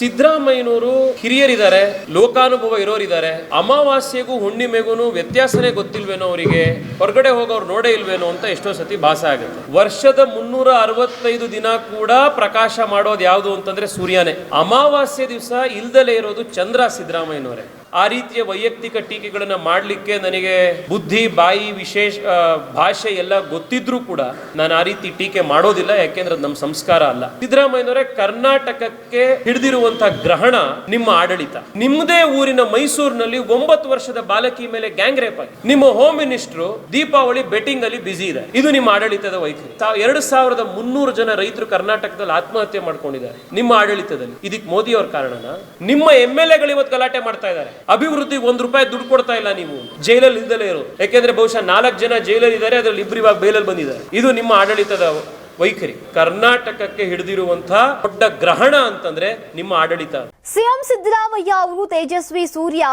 ಸಿದ್ದರಾಮಯ್ಯನವರು ಹಿರಿಯರಿದ್ದಾರೆ, ಲೋಕಾನುಭವ ಇರೋರಿದ್ದಾರೆ. ಅಮಾವಾಸ್ಯೆಗೂ ಹುಣ್ಣಿಮೆಗೂ ವ್ಯತ್ಯಾಸನೇ ಗೊತ್ತಿಲ್ವೇನೋ ಅವರಿಗೆ? ಹೊರಗಡೆ ಹೋಗೋರು ನೋಡೇ ಇಲ್ವೇನೋ ಅಂತ ಎಷ್ಟೋ ಸತಿ ಭಾಸ ಆಗುತ್ತೆ. ವರ್ಷದ ಮುನ್ನೂರ ಅರವತ್ತೈದು ದಿನ ಕೂಡ ಪ್ರಕಾಶ ಮಾಡೋದು ಯಾವುದು ಅಂತಂದ್ರೆ ಸೂರ್ಯನೇ. ಅಮಾವಾಸ್ಯೆ ದಿವಸ ಇಲ್ದಲೇ ಇರೋದು ಚಂದ್ರ ಸಿದ್ದರಾಮಯ್ಯನವರೇ. ಆ ರೀತಿಯ ವೈಯಕ್ತಿಕ ಟೀಕೆಗಳನ್ನ ಮಾಡಲಿಕ್ಕೆ ನನಗೆ ಬುದ್ಧಿ, ಬಾಯಿ, ವಿಶೇಷ ಭಾಷೆ ಎಲ್ಲ ಗೊತ್ತಿದ್ರೂ ಕೂಡ ನಾನು ಆ ರೀತಿ ಟೀಕೆ ಮಾಡೋದಿಲ್ಲ, ಯಾಕೆಂದ್ರೆ ಅದು ನಮ್ಮ ಸಂಸ್ಕಾರ ಅಲ್ಲ. ಸಿದ್ದರಾಮಯ್ಯನವರೇ ಕರ್ನಾಟಕಕ್ಕೆ ಹಿಡಿದಿರುವಂತಹ ಗ್ರಹಣ ನಿಮ್ಮ ಆಡಳಿತ. ನಿಮ್ಮದೇ ಊರಿನ ಮೈಸೂರಿನಲ್ಲಿ ಒಂಬತ್ತು ವರ್ಷದ ಬಾಲಕಿ ಮೇಲೆ ಗ್ಯಾಂಗ್ ರೇಪ್ ಆಗಿ ನಿಮ್ಮ ಹೋಮ್ ಮಿನಿಸ್ಟರ್ ದೀಪಾವಳಿ ಬೆಟ್ಟಿಂಗ್ ಅಲ್ಲಿ ಬಿಸಿ ಇದೆ. ಇದು ನಿಮ್ಮ ಆಡಳಿತದ ವೈಖರಿ. ಎರಡು ಸಾವಿರದ ಮುನ್ನೂರು ಜನ ರೈತರು ಕರ್ನಾಟಕದಲ್ಲಿ ಆತ್ಮಹತ್ಯೆ ಮಾಡ್ಕೊಂಡಿದ್ದಾರೆ ನಿಮ್ಮ ಆಡಳಿತದಲ್ಲಿ. ಇದಕ್ಕೆ ಮೋದಿ ಅವ್ರ ಕಾರಣನ? ನಿಮ್ಮ ಎಂ ಎಲ್ ಎಗಳು ಇವತ್ತು ಗಲಾಟೆ ಮಾಡ್ತಾ ಇದ್ದಾರೆ. ಅಭಿವೃದ್ಧಿ ಒಂದ್ ರೂಪಾಯಿ ದುಡ್ಡು ಕೊಡ್ತಾ ಇಲ್ಲ ನೀವು. ಜೈಲಲ್ಲಿ ಇಲ್ದಲೇ ಇರೋ ಯಾಕೆಂದ್ರೆ ಬಹುಶಃ ನಾಲ್ಕು ಜನ ಜೈಲಲ್ಲಿ ಇದ್ದಾರೆ ಅದ್ರಲ್ಲಿ ಇಬ್ಬರು ಇವಾಗ ಬೇಲಲ್ಲಿ ಬಂದಿದ್ದಾರೆ. ಇದು ನಿಮ್ಮ ಆಡಳಿತದ ವೈಖರಿ. ಕರ್ನಾಟಕಕ್ಕೆ ಹಿಡಿದಿರುವಂತಹ ದೊಡ್ಡ ಗ್ರಹಣ ಅಂತಂದ್ರೆ ನಿಮ್ಮ ಆಡಳಿತ. ಸಿಎಂ ಸಿದ್ದರಾಮಯ್ಯ ಅವರು ತೇಜಸ್ವಿ ಸೂರ್ಯ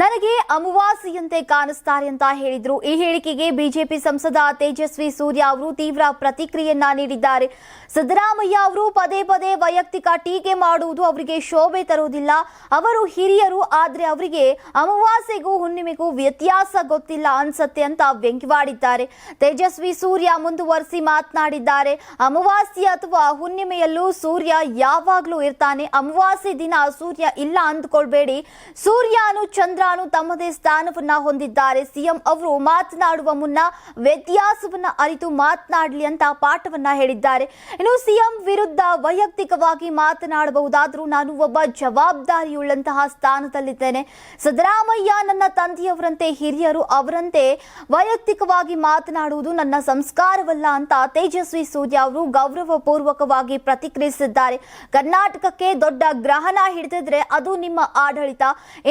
ನನಗೆ ಅಮಾವಾಸ್ಯೆಯಂತೆ ಕಾಣಿಸ್ತಾರೆ ಅಂತ ಹೇಳಿದ್ರು. ಈ ಹೇಳಿಕೆಗೆ ಬಿಜೆಪಿ ಸಂಸದ ತೇಜಸ್ವಿ ಸೂರ್ಯ ಅವರು ತೀವ್ರ ಪ್ರತಿಕ್ರಿಯೆಯನ್ನ ನೀಡಿದ್ದಾರೆ. ಸಿದ್ದರಾಮಯ್ಯ ಅವರು ಪದೇ ಪದೇ ವೈಯಕ್ತಿಕ ಟೀಕೆ ಮಾಡುವುದು ಅವರಿಗೆ ಶೋಭೆ ತರುವುದಿಲ್ಲ. ಅವರು ಹಿರಿಯರು, ಆದರೆ ಅವರಿಗೆ ಅಮಾವಾಸ್ಯೆಗೂ ಹುಣ್ಣಿಮೆಗೂ ವ್ಯತ್ಯಾಸ ಗೊತ್ತಿಲ್ಲ ಅನ್ಸತ್ತೆ ಅಂತ ವ್ಯಂಗ್ಯವಾಡಿದ್ದಾರೆ. ತೇಜಸ್ವಿ ಸೂರ್ಯ ಮುಂದುವರಿಸಿ ಮಾತನಾಡಿದ್ದಾರೆ. ಅಮಾವಾಸ್ಯೆ ಅಥವಾ ಹುಣ್ಣಿಮೆಯಲ್ಲೂ ಸೂರ್ಯ ಯಾವಾಗಲೂ ಇರ್ತಾನೆ. ಅಮಾವಾಸ್ಯೆ ದಿನ ಸೂರ್ಯ ಇಲ್ಲ ಅಂದ್ಕೊಳ್ಬೇಡಿ. ಸೂರ್ಯನು ಚಂದ್ರನು ತಮ್ಮದೇ ಸ್ಥಾನವನ್ನ ಹೊಂದಿದ್ದಾರೆ. ಸಿಎಂ ಅವರು ಮಾತನಾಡುವ ಮುನ್ನ ವ್ಯತ್ಯಾಸವನ್ನ ಅರಿತು ಮಾತನಾಡಲಿ ಅಂತ ಪಾಠವನ್ನ ಹೇಳಿದ್ದಾರೆ. ಇನ್ನು ಸಿಎಂ ವಿರುದ್ಧ ವೈಯಕ್ತಿಕವಾಗಿ ಮಾತನಾಡಬಹುದಾದ್ರೂ ನಾನು ಒಬ್ಬ ಜವಾಬ್ದಾರಿಯುಳ್ಳಂತಹ ಸ್ಥಾನದಲ್ಲಿದ್ದೇನೆ. ಸಿದ್ದರಾಮಯ್ಯ ನನ್ನ ತಂದೆಯವರಂತೆ, ಹಿರಿಯರು ಅವರಂತೆ ವೈಯಕ್ತಿಕವಾಗಿ ಮಾತನಾಡುವುದು ನನ್ನ ಸಂಸ್ಕಾರವಲ್ಲ ಅಂತ ತೇಜಸ್ವಿ ಸೂರ್ಯ ಅವರು ಗೌರವಪೂರ್ವಕವಾಗಿ ಪ್ರತಿಕ್ರಿಯಿಸಿದ್ದಾರೆ. ಕರ್ನಾಟಕಕ್ಕೆ ದೊಡ್ಡ ಗ್ರಹಣ ಹಿಡಿದಿದ್ರೆ ಅದು ನಿಮ್ಮ ಆಡಳಿತ.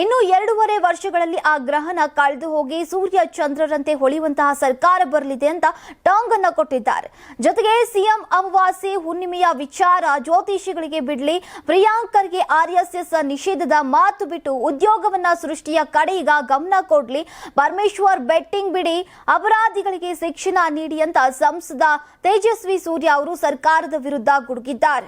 ಇನ್ನು ಎರಡೂವರೆ ವರ್ಷಗಳಲ್ಲಿ ಆ ಗ್ರಹಣ ಕಳೆದು ಹೋಗಿ ಸೂರ್ಯ ಚಂದ್ರರಂತೆ ಹೊಳೆಯುವಂತಹ ಸರ್ಕಾರ ಬರಲಿದೆ ಅಂತ ಟಾಂಗ್ ಅನ್ನ ಕೊಟ್ಟಿದ್ದಾರೆ. ಜೊತೆಗೆ ಸಿಎಂ ಅಮಾವಾಸ್ಯೆ ಹುಣ್ಣಿಮೆಯ ವಿಚಾರ ಜ್ಯೋತಿಷಿಗಳಿಗೆ ಬಿಡ್ಲಿ. ಪ್ರಿಯಾಂಕರ್ಗೆ ಆರ್ ಎಸ್ ಎಸ್ ನಿಷೇಧದ ಮಾತು ಬಿಟ್ಟು ಉದ್ಯೋಗವನ್ನ ಸೃಷ್ಟಿಯ ಕಡೆ ಗಮನ ಕೊಡ್ಲಿ. ಪರಮೇಶ್ವರ್ ಬೆಟ್ಟಿಂಗ್ ಬಿಡಿ, ಅಪರಾಧಿಗಳಿಗೆ ಶಿಕ್ಷಣ ನೀಡಿ ಅಂತ ಸಂಸದ ತೇಜಸ್ವಿ ಸೂರ್ಯ ಅವರು ಸರ್ಕಾರದ ವಿರುದ್ಧ ಗುಡುಗಿದ್ದಾರೆ.